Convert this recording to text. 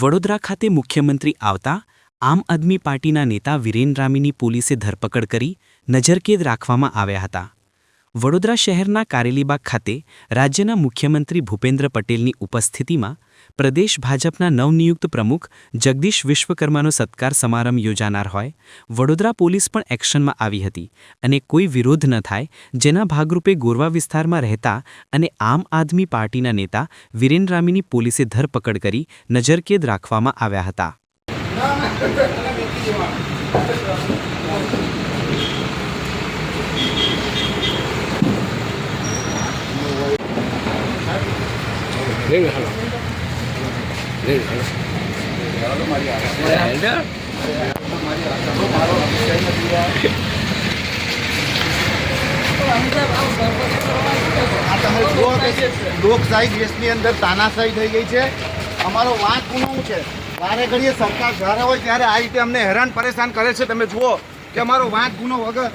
વડોદરા ખાતે મુખ્યમંત્રી આવતા આમ આદમી પાર્ટીના નેતા વિરેન રામીની પોલીસે ધરપકડ કરી નજરકેદ રાખવામાં આવ્યા હતા. વડોદરા શહેરના કારેલીબાગ ખાતે રાજ્યના મુખ્યમંત્રી ભૂપેન્દ્ર પટેલની ઉપસ્થિતિમાં પ્રદેશ ભાજપના નવનિયુક્ત પ્રમુખ જગદીશ વિશ્વકર્માનો સત્કાર સમારંભ યોજાનાર હોય, વડોદરા પોલીસ પણ એક્શનમાં આવી હતી અને કોઈ વિરોધ ન થાય, જેના ભાગરૂપે ગોરવા વિસ્તારમાં રહેતા અને આમ આદમી પાર્ટીના નેતા વિરેન રામીની પોલીસે ધરપકડ કરી નજરકેદ રાખવામાં આવ્યા હતા. રેડી હાલો રેડી હાલો આ તમે જુઓ કે લોકશાહી દેશની અંદર તાનાશાહી થઈ ગઈ છે અમારો વાંક ગુનો છે વારે ઘડીએ સરકાર જ્યારે હોય ત્યારે આ રીતે અમને હેરાન પરેશાન કરે છે. તમે જુઓ કે અમારો વાંક ગુનો વગર